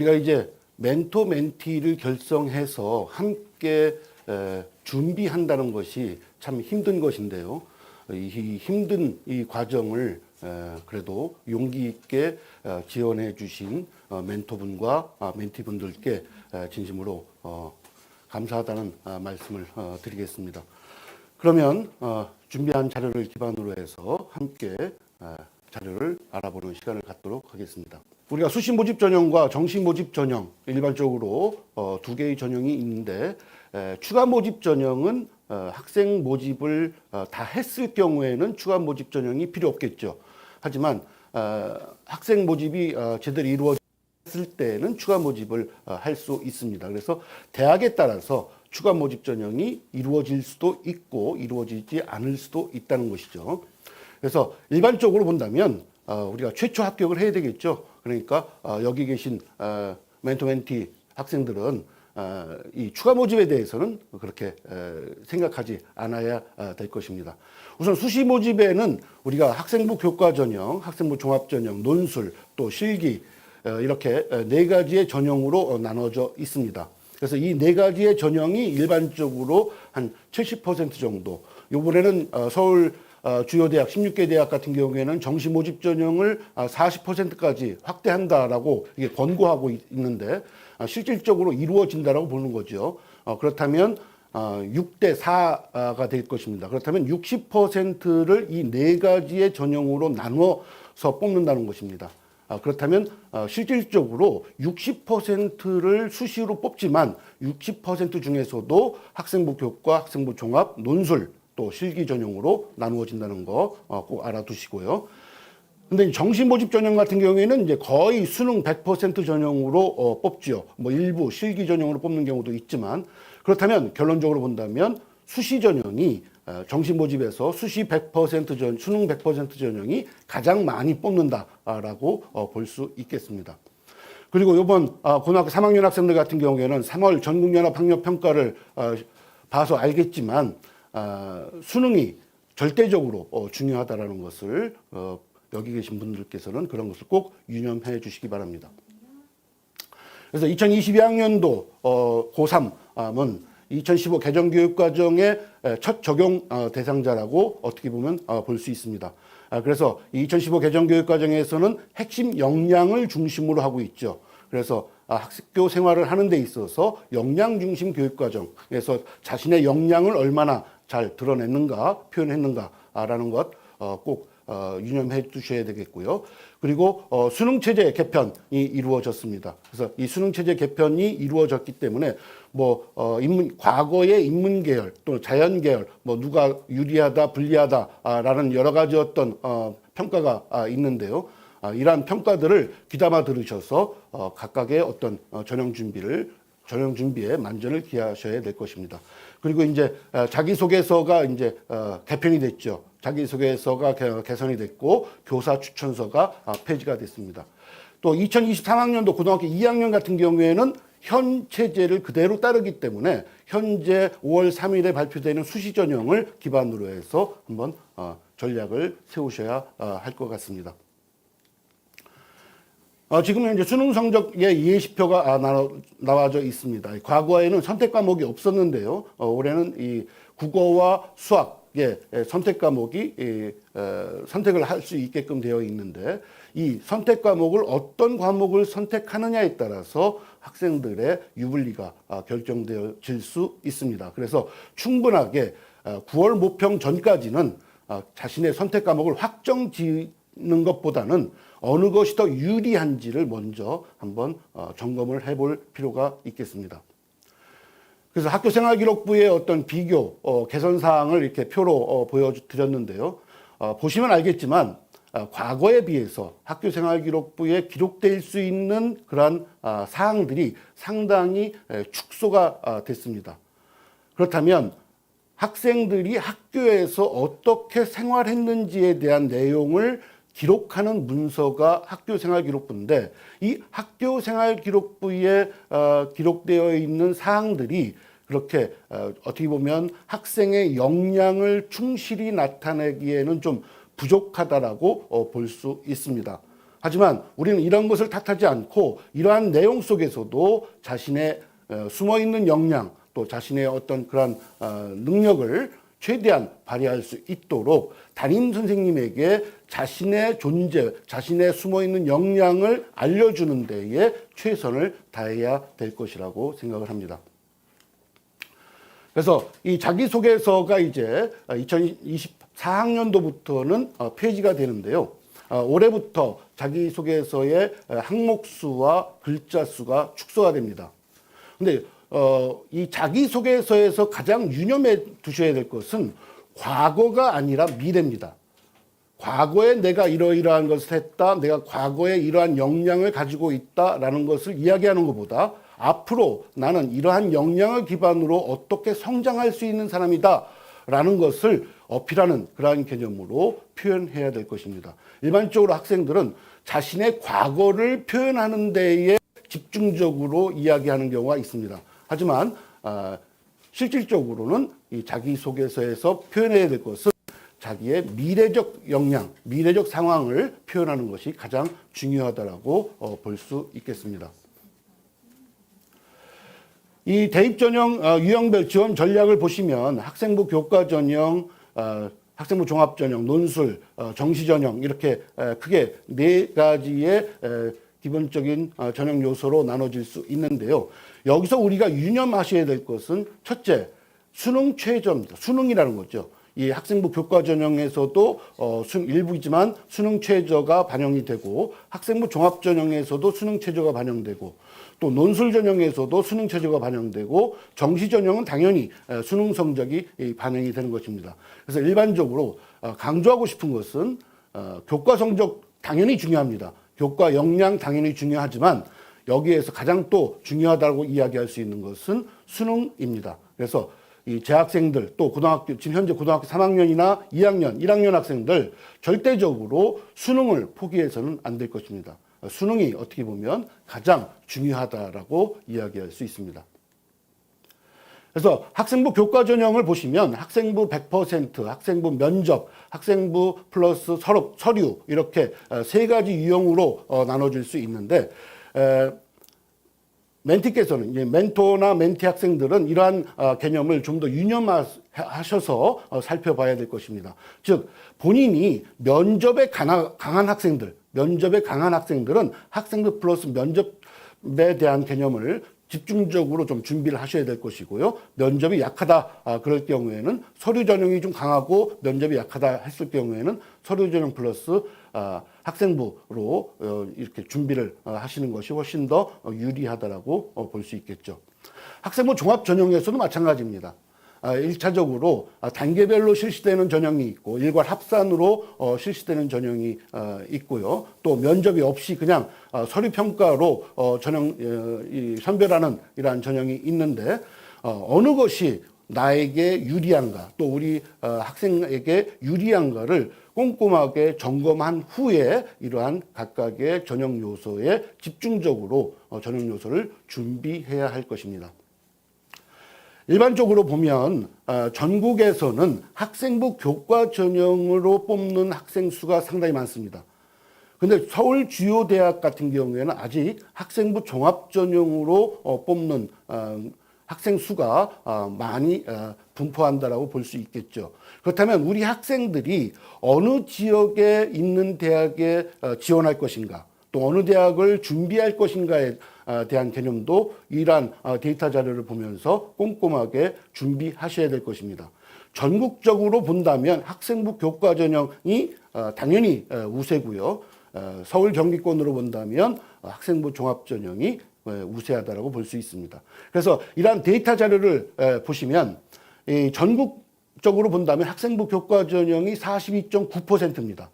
우리가 이제 멘토 멘티를 결성해서 함께 에, 준비한다는 것이 참 힘든 것인데요. 이 힘든 이 과정을 에, 그래도 용기 있게 어, 지원해 주신 어, 멘토분과 아, 멘티분들께 에, 진심으로 어, 감사하다는 아, 말씀을 어, 드리겠습니다. 그러면 어, 준비한 자료를 기반으로 해서 함께 아, 자료를 알아보는 시간을 갖도록 하겠습니다. 우리가 수시 모집 전형과 정시 모집 전형 일반적으로 어, 두 개의 전형이 있는데 에, 추가 모집 전형은 어, 학생 모집을 어, 다 했을 경우에는 추가 모집 전형이 필요 없겠죠. 하지만 어, 학생 모집이 어, 제대로 이루어졌을 때는 추가 모집을 어, 할수 있습니다. 그래서 대학에 따라서 추가 모집 전형이 이루어질 수도 있고 이루어지지 않을 수도 있다는 것이죠. 그래서 일반적으로 본다면 어, 우리가 최초 합격을 해야 되겠죠. 그러니까 어, 여기 계신 어, 멘토 멘티 학생들은 어, 이 추가 모집에 대해서는 그렇게 에, 생각하지 않아야 어, 될 것입니다. 우선 수시 모집에는 우리가 학생부 교과 전형, 학생부 종합 전형, 논술, 또 실기 어, 이렇게 어, 네 가지의 전형으로 어, 나눠져 있습니다. 그래서 이 네 가지의 전형이 일반적으로 한 70% 정도. 요번에는 어, 서울 어, 주요 대학 16개 대학 같은 경우에는 정시 모집 전형을 아, 40%까지 확대한다라고 이게 권고하고 있- 있는데 아, 실질적으로 이루어진다라고 보는 거죠. 어, 그렇다면 어, 6대 4가 될 것입니다. 그렇다면 60%를 이 네 가지의 전형으로 나눠서 뽑는다는 것입니다. 아, 그렇다면 어, 실질적으로 60%를 수시로 뽑지만 60% 중에서도 학생부 교과, 학생부 종합, 논술 또 실기 전형으로 나누어진다는 거 꼭 알아두시고요. 근데 이 정시 모집 전형 같은 경우에는 이제 거의 수능 100% 전형으로 어, 뽑지요. 뭐 일부 실기 전형으로 뽑는 경우도 있지만 그렇다면 결론적으로 본다면 수시 전형이 어, 정시 모집에서 수시 100% 전, 수능 100% 전형이 가장 많이 뽑는다라고 어, 볼 수 있겠습니다. 그리고 이번 아, 고등학교 3학년 학생들 같은 경우에는 3월 전국연합 학력 평가를 어, 봐서 알겠지만 아, 수능이 절대적으로 어, 중요하다라는 것을 어, 여기 계신 분들께서는 그런 것을 꼭 유념해 주시기 바랍니다. 그래서 2022학년도 어, 고3은 2015 개정 교육과정의 에, 첫 적용 어, 대상자라고 어떻게 보면 어, 볼수 있습니다. 아, 그래서 이2015 개정 교육과정에서는 핵심 역량을 중심으로 하고 있죠. 그래서 아, 학교 생활을 하는 데 있어서 역량 중심 교육과정에서 자신의 역량을 얼마나 잘 드러냈는가, 표현했는가라는 것꼭 어, 유념해 두셔야 되겠고요. 그리고 어, 수능 체제 개편이 이루어졌습니다. 그래서 이 수능 체제 개편이 이루어졌기 때문에 뭐 어, 인문 과거의 인문 계열 또 자연 계열 뭐 누가 유리하다 불리하다라는 여러 가지 어떤 어, 평가가 아, 있는데요. 아, 이러한 평가들을 귀담아 들으셔서 어, 각각의 어떤 어, 전형 준비를 전형 준비에 만전을 기하셔야 될 것입니다. 그리고 이제 어, 자기소개서가 이제 어, 개편이 됐죠. 자기소개서가 개- 개선이 됐고 교사 추천서가 아, 폐지가 됐습니다. 또 2023학년도 고등학교 2학년 같은 경우에는 현 체제를 그대로 따르기 때문에 현재 5월 3일에 발표되는 수시 전형을 기반으로 해서 한번 어, 전략을 세우셔야 어, 할것 같습니다. 어, 지금 이제 수능 성적의 예시표가 아, 나, 나와져 있습니다. 과거에는 선택 과목이 없었는데요. 어, 올해는 이 국어와 수학의 에, 선택 과목이 이, 에, 선택을 할 수 있게끔 되어 있는데 이 선택 과목을 어떤 과목을 선택하느냐에 따라서 학생들의 유불리가 아, 결정되어질 수 있습니다. 그래서 충분하게 아, 9월 모평 전까지는 아, 자신의 선택 과목을 확정 짓는 것보다는 어느 것이 더 유리한지를 먼저 한번 어, 점검을 해볼 필요가 있겠습니다. 그래서 학교생활기록부의 어떤 비교 어, 개선 사항을 이렇게 표로 어, 보여드렸는데요. 어, 보시면 알겠지만 어, 과거에 비해서 학교생활기록부에 기록될 수 있는 그러한 아, 사항들이 상당히 에, 축소가 아, 됐습니다. 그렇다면 학생들이 학교에서 어떻게 생활했는지에 대한 내용을 기록하는 문서가 학교 생활 기록부인데 이 학교 생활 기록부에 어, 기록되어 있는 사항들이 그렇게 어, 어떻게 보면 학생의 역량을 충실히 나타내기에는 좀 부족하다라고 어, 볼 수 있습니다. 하지만 우리는 이런 것을 탓하지 않고 이러한 내용 속에서도 자신의 어, 숨어 있는 역량 또 자신의 어떤 그런 어, 능력을 최대한 발휘할 수 있도록 담임 선생님에게 자신의 존재, 자신의 숨어 있는 역량을 알려주는 데에 최선을 다해야 될 것이라고 생각을 합니다. 그래서 이 자기소개서가 이제 2024학년도부터는 어, 폐지가 되는데요. 어, 올해부터 자기소개서의 항목 수와 글자 수가 축소가 됩니다. 근데 어, 이 자기소개서에서 가장 유념해 두셔야 될 것은 과거가 아니라 미래입니다. 과거에 내가 이러이러한 것을 했다, 내가 과거에 이러한 역량을 가지고 있다라는 것을 이야기하는 것보다 앞으로 나는 이러한 역량을 기반으로 어떻게 성장할 수 있는 사람이다 라는 것을 어필하는 그러한 개념으로 표현해야 될 것입니다. 일반적으로 학생들은 자신의 과거를 표현하는 데에 집중적으로 이야기하는 경우가 있습니다. 하지만 아, 실질적으로는 이 자기소개서에서 표현해야 될 것은 자기의 미래적 역량, 미래적 상황을 표현하는 것이 가장 중요하다라고 어, 볼수 있겠습니다. 이 대입 전형 어, 유형별 지원 전략을 보시면 학생부 교과 전형, 어, 학생부 종합 전형, 논술, 어, 정시 전형 이렇게 에, 크게 네 가지의 에, 기본적인 어, 전형 요소로 나눠질 수 있는데요. 여기서 우리가 유념하셔야 될 것은 첫째, 수능 최저입니다. 수능이라는 거죠. 이 학생부 교과 전형에서도 어, 수, 일부이지만 수능 최저가 반영이 되고 학생부 종합 전형에서도 수능 최저가 반영되고 또 논술 전형에서도 수능 최저가 반영되고 정시 전형은 당연히 에, 수능 성적이 이, 반영이 되는 것입니다. 그래서 일반적으로 어, 강조하고 싶은 것은 어, 교과 성적 당연히 중요합니다. 교과 역량 당연히 중요하지만 여기에서 가장 또 중요하다고 이야기할 수 있는 것은 수능입니다. 그래서 이 재학생들 또 고등학교 지금 현재 고등학교 3학년이나 2학년, 1학년 학생들 절대적으로 수능을 포기해서는 안 될 것입니다. 수능이 어떻게 보면 가장 중요하다라고 이야기할 수 있습니다. 그래서 학생부 교과 전형을 보시면 학생부 100%, 학생부 면접, 학생부 플러스 서류, 서류 이렇게 어, 세 가지 유형으로 어, 나눠질 수 있는데 에, 멘티께서는 이제 멘토나 멘티 학생들은 이러한 어, 개념을 좀 더 유념하셔서 어, 살펴봐야 될 것입니다. 즉 본인이 면접에 강한, 학생들, 면접에 강한 학생들은 학생부 플러스 면접에 대한 개념을 집중적으로 좀 준비를 하셔야 될 것이고요. 면접이 약하다 아, 그럴 경우에는 서류 전형이 좀 강하고 면접이 약하다 했을 경우에는 서류 전형 플러스 아, 학생부로 어, 이렇게 준비를 어, 하시는 것이 훨씬 더 어, 유리하다라고 어, 볼 수 있겠죠. 학생부 종합 전형에서도 마찬가지입니다. 아, 1차적으로 단계별로 실시되는 전형이 있고 일괄 합산으로 어, 실시되는 전형이 어, 있고요. 또 면접이 없이 그냥 어, 서류 평가로 어, 전형 선별하는 이러한 전형이 있는데 어, 어느 것이 나에게 유리한가 또 우리 어, 학생에게 유리한가를 꼼꼼하게 점검한 후에 이러한 각각의 전형 요소에 집중적으로 어, 전형 요소를 준비해야 할 것입니다. 일반적으로 보면 어, 전국에서는 학생부 교과 전형으로 뽑는 학생 수가 상당히 많습니다. 근데 서울 주요 대학 같은 경우에는 아직 학생부 종합 전형으로 어, 뽑는 어, 학생 수가 어, 많이 어, 분포한다라고 볼 수 있겠죠. 그렇다면 우리 학생들이 어느 지역에 있는 대학에 어, 지원할 것인가, 또 어느 대학을 준비할 것인가에 어, 대한 개념도 이러한 어, 데이터 자료를 보면서 꼼꼼하게 준비하셔야 될 것입니다. 전국적으로 본다면 학생부 교과 전형이 어, 당연히 어, 우세고요. 어, 서울 경기권으로 본다면 어, 학생부 종합 전형이 어, 우세하다라고 볼 수 있습니다. 그래서 이러한 데이터 자료를 에, 보시면 이 전국적으로 본다면 학생부 교과 전형이 42.9%입니다.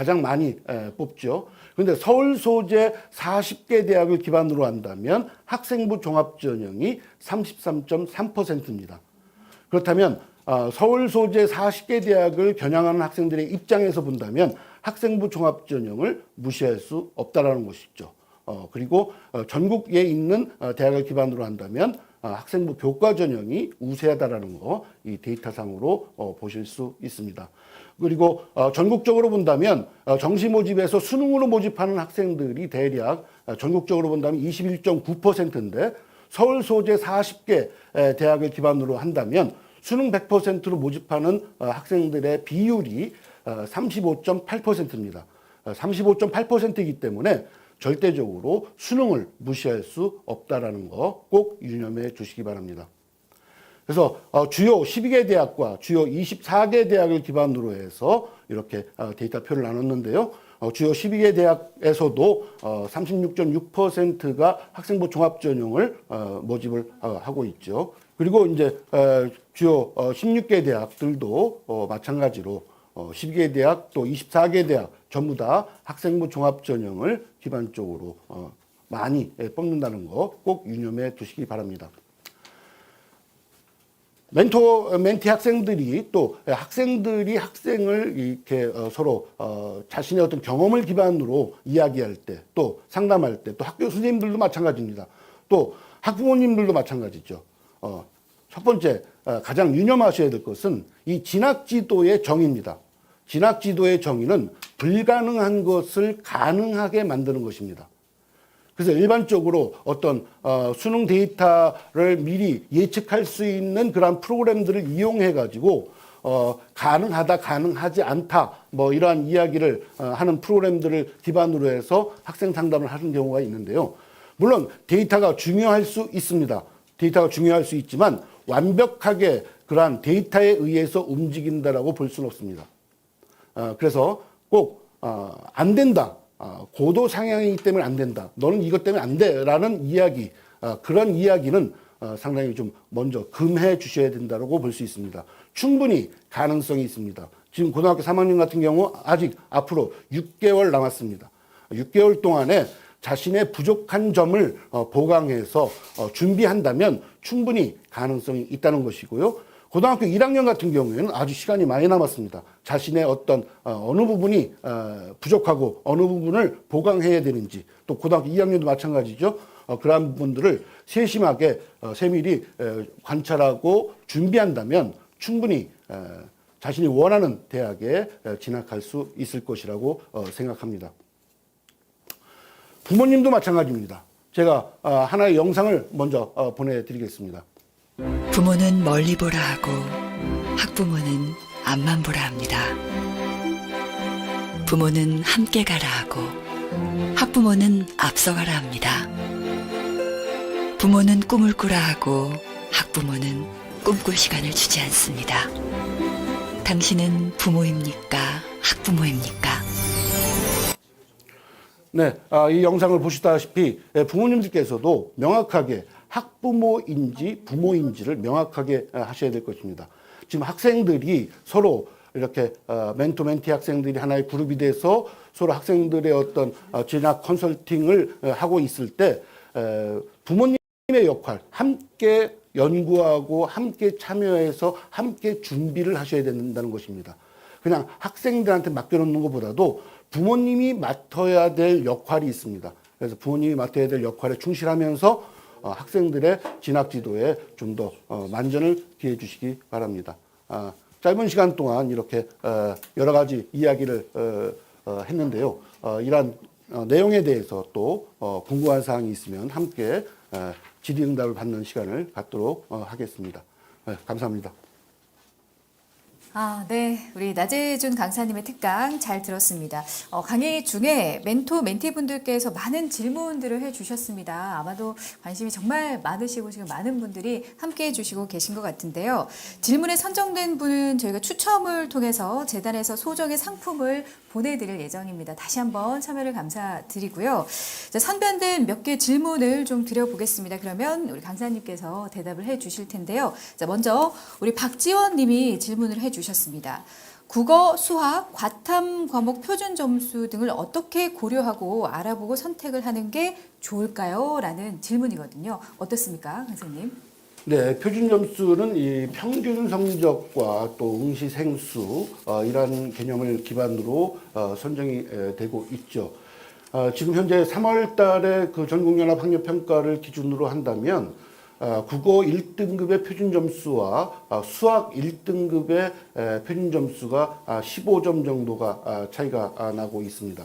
가장 많이 에, 뽑죠. 그런데 서울 소재 40개 대학을 기반으로 한다면 학생부 종합 전형이 33.3%입니다. 그렇다면 어, 서울 소재 40개 대학을 겨냥하는 학생들의 입장에서 본다면 학생부 종합 전형을 무시할 수 없다라는 것이죠. 어, 그리고 어, 전국에 있는 어, 대학을 기반으로 한다면 아, 학생부 교과 전형이 우세하다라는 거 이 데이터상으로 어, 보실 수 있습니다. 그리고 어, 전국적으로 본다면 어, 정시 모집에서 수능으로 모집하는 학생들이 대략 어, 전국적으로 본다면 21.9%인데 서울 소재 40개 에, 대학을 기반으로 한다면 수능 100%로 모집하는 어, 학생들의 비율이 어, 35.8%입니다. 35.8%이기 때문에 절대적으로 수능을 무시할 수 없다라는 거 꼭 유념해 주시기 바랍니다. 그래서 어, 주요 12개 대학과 주요 24개 대학을 기반으로 해서 이렇게 어, 데이터표를 나눴는데요. 어, 주요 12개 대학에서도 어, 36.6%가 학생부 종합 전형을 어, 모집을 어, 하고 있죠. 그리고 이제 어, 주요 어, 16개 대학들도 어, 마찬가지로 어, 12개 대학 또 24개 대학 전부 다 학생부 종합 전형을 기반적으로 어, 많이 예, 뽑는다는 거 꼭 유념해 두시기 바랍니다. 멘토 멘티 학생들이 또 학생들이 학생을 이렇게 어, 서로 어, 자신의 어떤 경험을 기반으로 이야기할 때 또 상담할 때 또 학교 선생님들도 마찬가지입니다. 또 학부모님들도 마찬가지죠. 어, 첫 번째 어, 가장 유념하셔야 될 것은 이 진학 지도의 정의입니다. 진학 지도의 정의는 불가능한 것을 가능하게 만드는 것입니다. 그래서 일반적으로 어떤 어, 수능 데이터를 미리 예측할 수 있는 그러한 프로그램들을 이용해 가지고 어, 가능하다 가능하지 않다 뭐 이러한 이야기를 어, 하는 프로그램들을 기반으로 해서 학생 상담을 하는 경우가 있는데요. 물론 데이터가 중요할 수 있습니다. 데이터가 중요할 수 있지만 완벽하게 그러한 데이터에 의해서 움직인다라고 볼 수는 없습니다. 어, 그래서 꼭, 어, 안 된다. 어, 고도 상향이기 때문에 안 된다. 너는 이것 때문에 안 돼. 라는 이야기, 어, 그런 이야기는 어, 상당히 좀 먼저 금해 주셔야 된다고 볼 수 있습니다. 충분히 가능성이 있습니다. 지금 고등학교 3학년 같은 경우 아직 앞으로 6개월 남았습니다. 6개월 동안에 자신의 부족한 점을 어, 보강해서 어, 준비한다면 충분히 가능성이 있다는 것이고요. 고등학교 1학년 같은 경우에는 아주 시간이 많이 남았습니다. 자신의 어떤 어, 어느 부분이 어, 부족하고 어느 부분을 보강해야 되는지 또 고등학교 2학년도 마찬가지죠. 어, 그러한 부분들을 세심하게 어, 세밀히 에, 관찰하고 준비한다면 충분히 에, 자신이 원하는 대학에 에, 진학할 수 있을 것이라고 어, 생각합니다. 부모님도 마찬가지입니다. 제가 어, 하나의 영상을 먼저 어, 보내드리겠습니다. 부모는 멀리 보라 하고 학부모는 앞만 보라 합니다. 부모는 함께 가라 하고 학부모는 앞서가라 합니다. 부모는 꿈을 꾸라 하고 학부모는 꿈꿀 시간을 주지 않습니다. 당신은 부모입니까? 학부모입니까? 네, 아, 이 영상을 보시다시피 예, 부모님들께서도 명확하게 학부모인지 부모인지를 명확하게 아, 하셔야 될 것입니다. 지금 학생들이 서로 이렇게 어, 멘토 멘티 학생들이 하나의 그룹이 돼서 서로 학생들의 어떤 어, 진학 컨설팅을 어, 하고 있을 때 에, 부모님의 역할 함께 연구하고 함께 참여해서 함께 준비를 하셔야 된다는 것입니다. 그냥 학생들한테 맡겨놓는 것보다도 부모님이 맡아야 될 역할이 있습니다. 그래서 부모님이 맡아야 될 역할에 충실하면서 어, 학생들의 진학 지도에 좀더 어, 만전을 기해 주시기 바랍니다. 아, 짧은 시간 동안 이렇게 어, 여러 가지 이야기를 어, 어, 했는데요. 어, 이러한 어, 내용에 대해서 또 어, 궁금한 사항이 있으면 함께 어, 질의응답을 받는 시간을 갖도록 어, 하겠습니다. 네, 감사합니다. 아, 네. 우리 나재준 강사님의 특강 잘 들었습니다. 어, 강의 중에 멘토, 멘티분들께서 많은 질문들을 해 주셨습니다. 아마도 관심이 정말 많으시고 지금 많은 분들이 함께 해 주시고 계신 것 같은데요. 질문에 선정된 분은 저희가 추첨을 통해서 재단에서 소정의 상품을 보내드릴 예정입니다. 다시 한번 참여를 감사드리고요. 자, 선변된 몇 개 질문을 좀 드려보겠습니다. 그러면 우리 강사님께서 대답을 해 주실 텐데요. 자, 먼저 우리 박지원 님이 질문을 해 주셨습니다. 국어, 수학, 과탐 과목 표준 점수 등을 어떻게 고려하고 알아보고 선택을 하는 게 좋을까요? 라는 질문이거든요. 어떻습니까, 강사님? 네, 표준 점수는 이 평균 성적과 또 응시 생수 어, 이런 개념을 기반으로 어, 선정이 에, 되고 있죠. 어, 지금 현재 3월 달에 그 전국연합 학력평가를 기준으로 한다면 어, 국어 1등급의 표준 점수와 어, 수학 1등급의 에, 표준 점수가 아, 15점 정도가 아, 차이가 아, 나고 있습니다.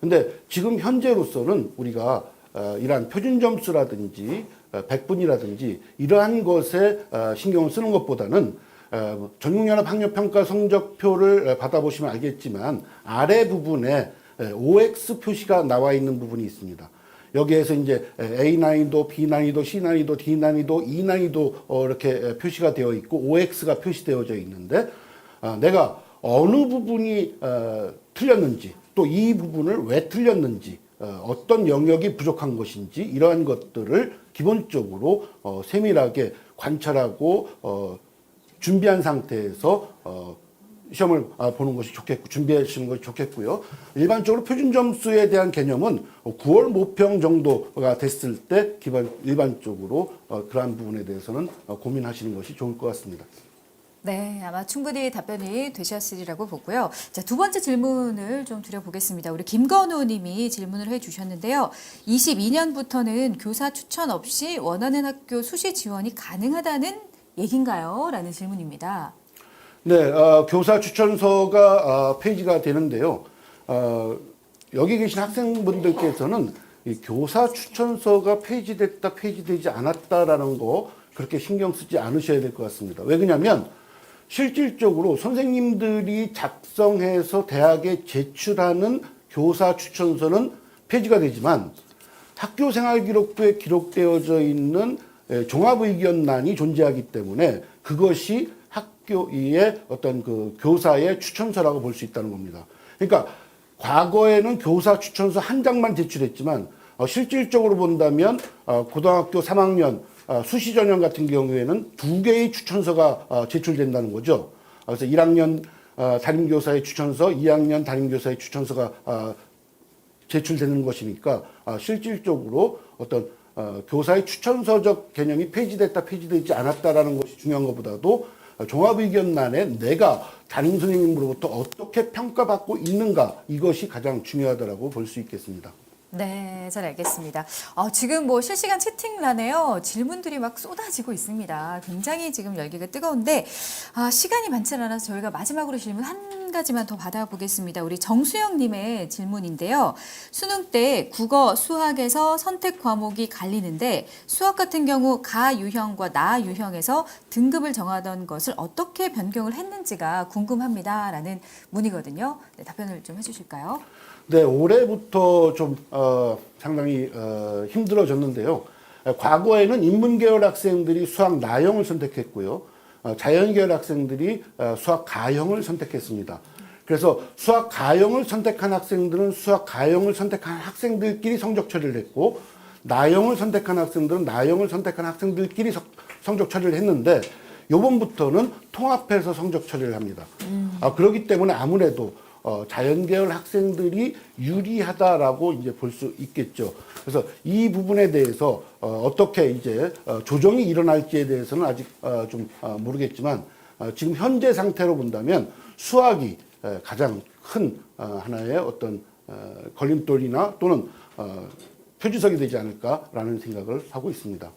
근데 지금 현재로서는 우리가 어, 이러한 표준 점수라든지 어, 백분이라든지 이러한 것에 어, 신경을 쓰는 것보다는 어, 전국연합 학력평가 성적표를 어, 받아보시면 알겠지만 아래 부분에 에, OX 표시가 나와 있는 부분이 있습니다. 여기에서 이제 A 난이도, B 난이도, C 난이도, D 난이도, E 난이도 어, 이렇게 표시가 되어 있고 OX가 표시되어져 있는데 아, 내가 어느 부분이 어, 틀렸는지 또 이 부분을 왜 틀렸는지 어, 어떤 영역이 부족한 것인지 이러한 것들을 기본적으로 어, 세밀하게 관찰하고 어, 준비한 상태에서 어, 시험을 아, 보는 것이 좋겠고 준비하시는 것이 좋겠고요. 일반적으로 표준 점수에 대한 개념은 9월 모평 정도가 됐을 때 기반 일반적으로 어, 그러한 부분에 대해서는 어, 고민하시는 것이 좋을 것 같습니다. 네, 아마 충분히 답변이 되셨으리라고 보고요. 자, 두 번째 질문을 좀 드려보겠습니다. 우리 김건우 님이 질문을 해 주셨는데요. 22년부터는 교사 추천 없이 원하는 학교 수시 지원이 가능하다는 얘긴가요? 라는 질문입니다. 네, 어, 교사 추천서가 어, 페이지가 되는데요. 어, 여기 계신 학생분들께서는 이 교사 추천서가 페이지됐다, 페이지되지 않았다라는 거 그렇게 신경 쓰지 않으셔야 될 것 같습니다. 왜 그러냐면 실질적으로 선생님들이 작성해서 대학에 제출하는 교사 추천서는 폐지가 되지만 학교 생활 기록부에 기록되어져 있는 에, 종합 의견란이 존재하기 때문에 그것이 학교의 어떤 그 교사의 추천서라고 볼 수 있다는 겁니다. 그러니까 과거에는 교사 추천서 한 장만 제출했지만 어, 실질적으로 본다면 어, 고등학교 3학년 어, 수시 전형 같은 경우에는 두 개의 추천서가 어, 제출된다는 거죠. 어, 그래서 1학년 어, 담임교사의 추천서, 2학년 담임교사의 추천서가 어, 제출되는 것이니까 아, 실질적으로 어떤 어, 교사의 추천서적 개념이 폐지됐다 폐지되지 않았다라는 것이 중요한 것보다도 어, 종합의견란에 내가 담임 선생님으로부터 어떻게 평가받고 있는가 이것이 가장 중요하다라고 볼 수 있겠습니다. 네, 잘 알겠습니다. 어, 지금 뭐 실시간 채팅란에요. 질문들이 막 쏟아지고 있습니다. 굉장히 지금 열기가 뜨거운데, 아, 시간이 많지 않아서 저희가 마지막으로 질문 한 가지만 더 받아보겠습니다. 우리 정수영님의 질문인데요. 수능 때 국어, 수학에서 선택 과목이 갈리는데, 수학 같은 경우 가 유형과 나 유형에서 등급을 정하던 것을 어떻게 변경을 했는지가 궁금합니다. 라는 문이거든요. 네, 답변을 좀 해주실까요? 네, 올해부터 좀 어, 상당히 어, 힘들어졌는데요. 어, 과거에는 인문계열 학생들이 수학 나형을 선택했고요. 어, 자연계열 학생들이 어, 수학 가형을 선택했습니다. 그래서 수학 가형을 선택한 학생들은 수학 가형을 선택한 학생들끼리 성적 처리를 했고 나형을 선택한 학생들은 나형을 선택한 학생들끼리 성- 성적 처리를 했는데 요번부터는 통합해서 성적 처리를 합니다. 아, 그렇기 때문에 아무래도 어, 자연계열 학생들이 유리하다라고 이제 볼 수 있겠죠. 그래서 이 부분에 대해서 어, 어떻게 이제 어, 조정이 일어날지에 대해서는 아직 어, 좀 어, 모르겠지만 어, 지금 현재 상태로 본다면 수학이 에, 가장 큰 어, 하나의 어떤 어, 걸림돌이나 또는 어, 표지석이 되지 않을까라는 생각을 하고 있습니다.